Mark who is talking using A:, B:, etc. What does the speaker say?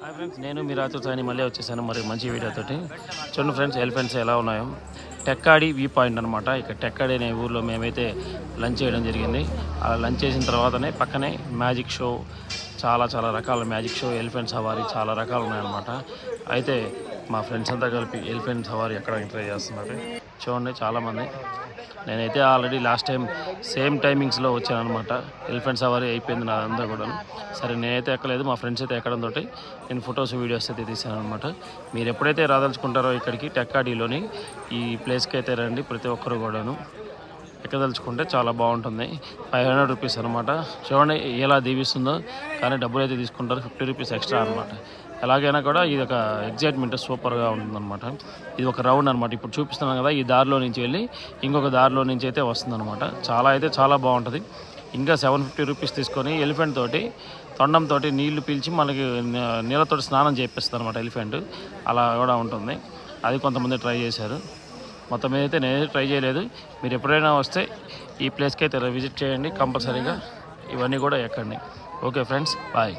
A: Hi friends నేను మీ రాత్రి సాయి మళ్ళీ వచ్చేసాను మరి మంచి వీడియోతోటి. చూడండి ఫ్రెండ్స్ ఎలిఫెంట్స్ ఎలా ఉన్నాయో. టెక్కాడి వ్యూ పాయింట్ అనమాట ఇక్కడ టెక్కాడి అనే ఊర్లో మేమైతే లంచ్ చేయడం జరిగింది. అలా లంచ్ చేసిన తర్వాతనే పక్కనే మ్యాజిక్ షో చాలా చాలా రకాల మ్యాజిక్ షో ఎలిఫెంట్ సవారీ చాలా రకాలు ఉన్నాయన్నమాట. అయితే మా ఫ్రెండ్స్ అంతా కలిపి ఎలిఫెంట్ సవారీ ఎక్కడ ట్రై చేస్తున్నారు. చూడండి చాలామంది నేనైతే ఆల్రెడీ లాస్ట్ టైం సేమ్ టైమింగ్స్లో వచ్చాను అనమాట ఎలిఫెంట్ సవారీ అయిపోయింది నాదంతా కూడా సరే నేనైతే ఎక్కలేదు మా ఫ్రెండ్స్ అయితే ఎక్కడంతో నేను ఫొటోస్ వీడియోస్ అయితే తీసాను అనమాట మీరు ఎప్పుడైతే రాదలుచుకుంటారో ఇక్కడికి టెక్కాడీలోని ఈ ప్లేస్కి అయితే రండి ప్రతి ఒక్కరు కూడాను. ఎక్కదలుచుకుంటే చాలా బాగుంటుంది. ఫైవ్ హండ్రెడ్ రూపీస్ అనమాట చూడండి ఎలా దీవిస్తుందో. కానీ డబ్బులు అయితే తీసుకుంటారు. ఫిఫ్టీ రూపీస్ ఎక్స్ట్రా అనమాట ఎలాగైనా కూడా ఇది ఒక ఎగ్జైట్మెంట్ సూపర్గా ఉంటుందన్నమాట ఇది ఒక రౌండ్ అనమాట ఇప్పుడు చూపిస్తున్నాను కదా ఈ దారిలో నుంచి వెళ్ళి ఇంకొక దారిలో నుంచి అయితే వస్తుందన్నమాట. చాలా అయితే చాలా బాగుంటుంది. ఇంకా సెవెన్ ఫిఫ్టీ రూపీస్ తీసుకొని ఎలిఫెంట్ తోటి తొండంతో నీళ్ళు పీల్చి మనకి నీళ్ళతో నీళ్ళతోటి స్నానం చేపిస్తుంది అనమాట ఎలిఫెంట్. అలా కూడా ఉంటుంది. అది కొంతమంది ట్రై చేశారు. మొత్తం మీద అయితే నేనైతే ట్రై చేయలేదు మీరు ఎప్పుడైనా వస్తే ఈ ప్లేస్కి అయితే విజిట్ చేయండి కంపల్సరీగా. ఇవన్నీ కూడా ఎక్కండి. Okay friends bye.